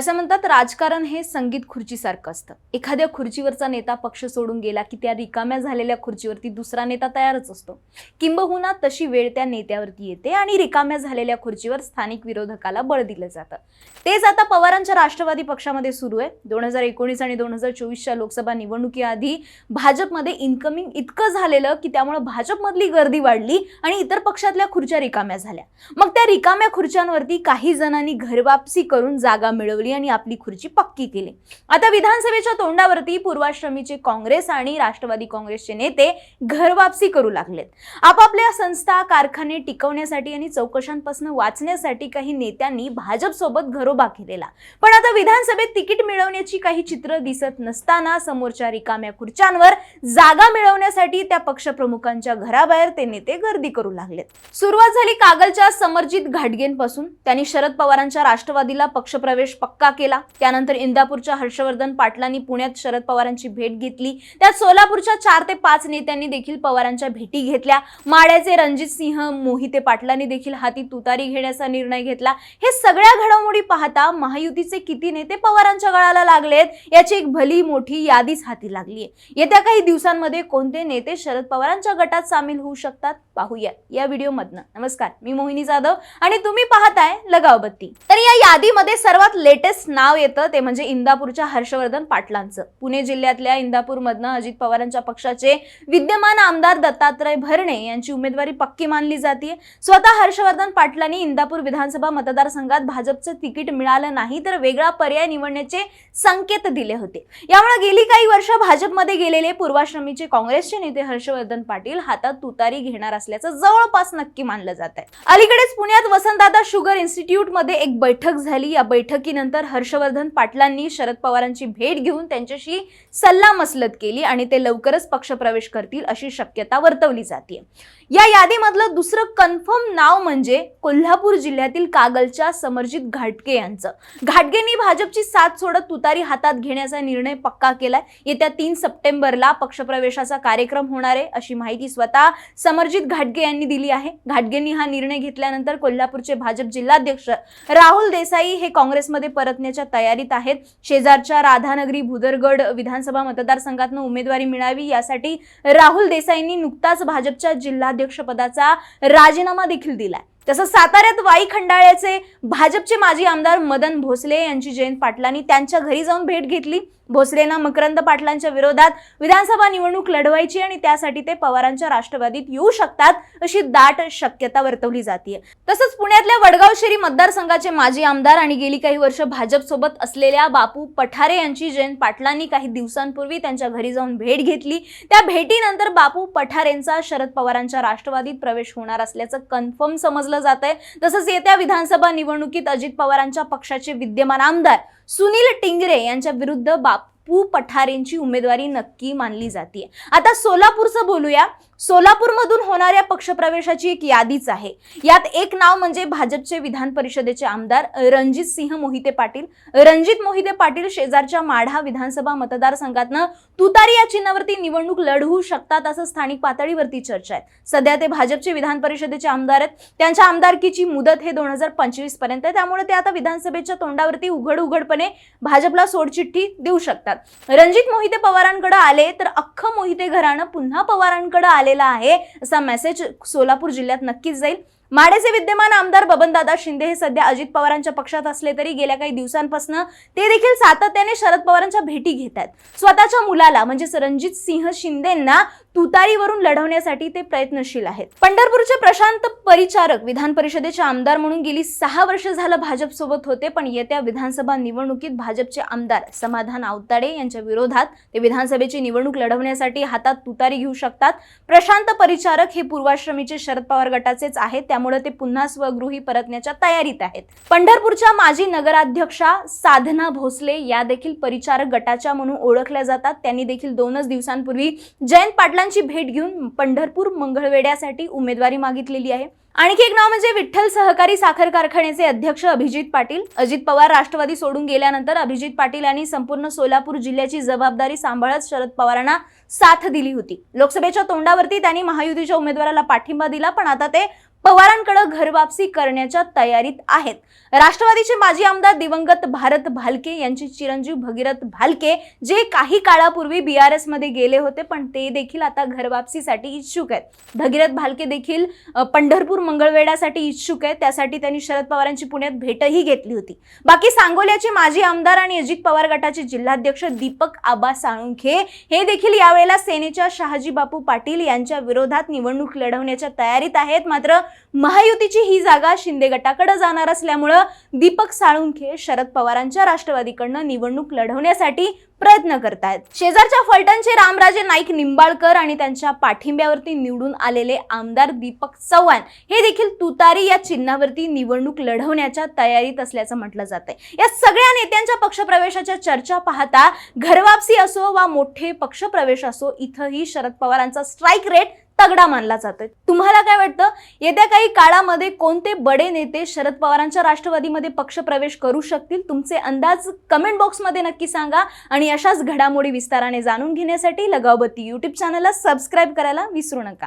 असं म्हणतात राजकारण हे संगीत खुर्चीसारखं असतं. एखाद्या खुर्चीवरचा नेता पक्ष सोडून गेला की त्या रिकाम्या झालेल्या खुर्चीवरती दुसरा नेता तयारच असतो. किंबहुना तशी वेळ त्या नेत्यावरती येते आणि रिकाम्या झालेल्या खुर्चीवर स्थानिक विरोधकाला बळ दिलं जातं. तेच आता पवारांच्या राष्ट्रवादी पक्षामध्ये सुरू आहे. दोन हजार एकोणीस आणि दोन हजार चोवीसच्या लोकसभा निवडणुकीआधी भाजपमध्ये इन्कमिंग इतकं झालेलं की त्यामुळे भाजपमधली गर्दी वाढली आणि इतर पक्षातल्या खुर्च्या रिकाम्या झाल्या. मग त्या रिकाम्या खुर्च्यांवरती काही जणांनी घरवापसी करून जागा मिळवली आणि आपली खुर्ची पक्की केली. आता विधानसभेच्या तोंडावरती पूर्वाश्रमीचे काँग्रेस आणि राष्ट्रवादी काँग्रेसचे नेते घरवापसी करू लागलेत. आपापल्या संस्था कारखाने टिकवण्यासाठी आणि चौकशांपासून वाचण्यासाठी काही नेत्यांनी भाजपसोबत घरोबा केलेला. पण आता विधानसभेत तिकीट मिळवण्याची काही चित्र दिसत नसताना समोरच्या रिकाम्या खुर्च्यांवर जागा मिळवण्यासाठी त्या पक्षप्रमुखांच्या घराबाहेर ते नेते गर्दी करू लागलेत. सुरुवात झाली कागलच्या समरजित घाटगेंपासून. त्यांनी शरद पवारांच्या राष्ट्रवादीला पक्षप्रवेश पक्का केला. त्यानंतर इंदापूरच्या हर्षवर्धन पाटलांनी पुण्यात शरद पवारांची भेट घेतली. त्यात सोलापूरच्या चार ते पाच नेत्यांनी देखील पवारांच्या भेटी घेतल्या. माड्याचे रणजित सिंह मोहिते पाटलांनी देखील हाती तुतारी घेण्याचा निर्णय घेतला. हे सगळ्या घडामोडी पाहता महायुतीचे किती नेते पवारांच्या गळाला लागलेत याची एक भली मोठी यादीच हाती लागली आहे येत्या काही दिवसांमध्ये कोणते नेते शरद पवारांच्या गटात सामील होऊ शकतात पाहूया. या व्हिडिओमधनं. नमस्कार मी मोहिनी जाधव आणि तुम्ही पाहताय लगावबत्ती. तर या यादीमध्ये सर्वात लेट लेटेस्ट नाव येतं ते म्हणजे इंदापूरच्या हर्षवर्धन पाटलांचं. पुणे जिल्ह्यातल्या इंदापूरमधनं अजित पवारांच्या पक्षाचे विद्यमान आमदार दत्तात्रय भरणे यांची उमेदवारी पक्की मानली जाते स्वतः हर्षवर्धन पाटलांनी इंदापूर विधानसभा मतदारसंघात भाजपचं तिकीट मिळालं नाही तर वेगळा पर्याय निवडण्याचे संकेत दिले होते. यामुळे गेली काही वर्ष भाजपमध्ये गेलेले पूर्वाश्रमीचे काँग्रेसचे नेते हर्षवर्धन पाटील हातात तुतारी घेणार असल्याचं जवळपास नक्की मानलं जात आहे अलीकडेच पुण्यात वसंतदादा शुगर इन्स्टिट्यूटमध्ये एक बैठक झाली. या बैठकीनंतर हर्षवर्धन पाटलांनी शरद पवारांची भेट घेऊन त्यांच्याशी सल्लामसलत केली आणि ते लवकरच पक्षप्रवेश करतील अशी शक्यता वर्तवली जाते. या यादीमधलं दुसरं कन्फर्म नाव म्हणजे कोल्हापूर जिल्ह्यातील कागलच्या समरजित घाटगे यांचं. घाटगेंनी भाजपची साथ सोडत तुतारी हातात घेण्याचा निर्णय पक्का केलाय. येत्या तीन सप्टेंबरला पक्षप्रवेशाचा कार्यक्रम होणार आहे अशी माहिती स्वतः समरजित घाटगे यांनी दिली आहे. घाटगेंनी हा निर्णय घेतल्यानंतर कोल्हापूरचे भाजप जिल्हाध्यक्ष राहुल देसाई हे काँग्रेसमध्ये परतण्याच्या तयारीत आहेत. शेजारच्या राधानगरी भुदरगड विधानसभा मतदारसंघातनं उमेदवारी मिळावी यासाठी राहुल देसाईंनी नुकताच भाजपच्या जिल्हाध्यक्षपदाचा राजीनामा देखील दिलाय. तसंच साताऱ्यात वाई खंडाळ्याचे भाजपचे माजी आमदार मदन भोसले यांची जयंत पाटलांनी त्यांच्या घरी जाऊन भेट घेतली. भोसलेंना मकरंद पाटलांच्या विरोधात विधानसभा निवडणूक लढवायची आणि त्यासाठी ते पवारांच्या राष्ट्रवादीत येऊ शकतात अशी दाट शक्यता वर्तवली जाते तसंच पुण्यातल्या वडगाव शेरी मतदारसंघाचे माजी आमदार आणि गेली काही वर्ष भाजपसोबत असलेल्या बापू पठारे यांची जयंत पाटलांनी काही दिवसांपूर्वी त्यांच्या घरी जाऊन भेट घेतली. त्या भेटीनंतर बापू पठारेंचा शरद पवारांच्या राष्ट्रवादीत प्रवेश होणार असल्याचं कन्फर्म समजलं जात आहे तसंच येत्या विधानसभा निवडणुकीत अजित पवारांच्या पक्षाचे विद्यमान आमदार सुनील टिंगरे यांच्या विरुद्ध बापू पठारेंची उमेदवारी नक्की मानली जाते आता सोलापूरचं बोलूया. सोलापूरमधून होणाऱ्या पक्षप्रवेशाची एक यादीच आहे. यात एक नाव म्हणजे भाजपचे विधान परिषदेचे आमदार रणजित सिंह मोहिते पाटील. रणजित मोहिते पाटील शेजारच्या माढा विधानसभा मतदारसंघातनं तुतारी या चिन्हावरती निवडणूक लढवू शकतात असं स्थानिक पातळीवरती चर्चा आहे. सध्या ते भाजपचे विधान परिषदेचे आमदार आहेत. त्यांच्या आमदारकीची मुदत हे दोन हजार पंचवीसपर्यंत आहे. त्यामुळे ते आता विधानसभेच्या तोंडावरती उघड उघडपणे भाजपला सोडचिठ्ठी देऊ शकतात. रणजित मोहिते पवारांकडे आले तर अख्खं मोहिते घराणं पुन्हा पवारांकडे आलेलं आहे. असा मेसेज सोलापूर जिल्ह्यात नक्कीच जाईल. माडेचे विद्यमान आमदार बबनदादा शिंदे हे सध्या अजित पवारांच्या पक्षात असले तरी गेल्या काही दिवसांपासून ते देखील सातत्याने शरद पवारांच्या भेटी घेत आहेत. स्वतःच्या मुलाला म्हणजेच रणजित सिंह शिंदेंना तुतारीवरून लढवण्यासाठी ते प्रयत्नशील आहेत. पंढरपूरचे प्रशांत परिचारक विधान परिषदेचे आमदार म्हणून गेली सहा वर्ष झालं भाजप सोबत होते पण येत्या विधानसभा निवडणुकीत भाजपचे आमदार समाधान आवताडे यांच्या विरोधात ते विधानसभेची निवडणूक लढवण्यासाठी हातात तुतारी घेऊ शकतात. प्रशांत परिचारक हे पूर्वाश्रमीचे शरद पवार गटाचेच आहेत त्यामुळे ते पुन्हा स्वगृही परतण्याच्या तयारीत आहेत. पंढरपूरच्या माजी नगराध्यक्षा साधना भोसले या देखील परिचारक गटाच्या म्हणून ओळखल्या जातात. त्यांनी देखील दोनच दिवसांपूर्वी जयंत पाटलांची भेट घेऊन पंढरपूर मंगळवेड्यासाठी उमेदवारी मागितलेली आहे. आणखी एक नाव म्हणजे विठ्ठल सहकारी साखर कारखान्याचे अध्यक्ष अभिजित पाटील. अजित पवार राष्ट्रवादी सोडून गेल्यानंतर अभिजित पाटील यांनी संपूर्ण सोलापूर जिल्ह्याची जबाबदारी सांभाळत शरद पवारांना साथ दिली होती. लोकसभेच्या तोंडावरती त्यांनी महायुतीच्या उमेदवाराला पाठिंबा दिला पण आता ते पवारांकडे घरवापसी करण्याच्या तयारीत आहेत. राष्ट्रवादीचे माजी आमदार दिवंगत भारत भालके यांचे चिरंजीव भगीरथ भालके जे काही काळापूर्वी बी आरमध्ये गेले होते पण ते देखील आता घरवापसीसाठी इच्छुक आहेत. भगीरथ भालके देखील पंढरपूर मंगळवेढ्यासाठी इच्छुक आहेत. त्यासाठी त्यांनी शरद पवारांची पुण्यात भेटही घेतली होती. बाकी सांगोल्याचे माजी आमदार आणि अजित पवार गटाचे जिल्हाध्यक्ष दीपक आबा साळुंखे हे देखील यावेळेला सेनेच्या शहाजी बापू पाटील यांच्या विरोधात निवडणूक लढवण्याच्या तयारीत आहेत. मात्र महायुतीची ही जागा शिंदे गटाकडे जाणार असल्यामुळं दीपक साळुंखे शरद पवारांच्या राष्ट्रवादीकडनं निवडणूक लढवण्यासाठी प्रयत्न करतायत. शेजारच्या फलटणचे रामराजे नाईक निंबाळकर आणि त्यांच्या पाठिंब्यावरती निवडून आलेले आमदार दीपक चव्हाण हे देखील तुतारी या चिन्हावरती निवडणूक लढवण्याच्या तयारीत असल्याचं म्हटलं जातंय. या सगळ्या नेत्यांच्या पक्षप्रवेशाच्या चर्चा पाहता घरवापसी असो वा मोठे पक्षप्रवेश असो इथंही शरद पवारांचा स्ट्राईक रेट तगडा मानला जातोय. तुम्हाला काय वाटतं? येत्या काही काळामध्ये कोणते बडे नेते शरद पवारांच्या राष्ट्रवादीमध्ये पक्षप्रवेश करू शकतील? तुमचे अंदाज कमेंट बॉक्समध्ये नक्की सांगा आणि अशाच घडामोडी विस्ताराने जाणून घेण्यासाठी लगावबत्ती युट्यूब चॅनलला सबस्क्राईब करायला विसरू नका.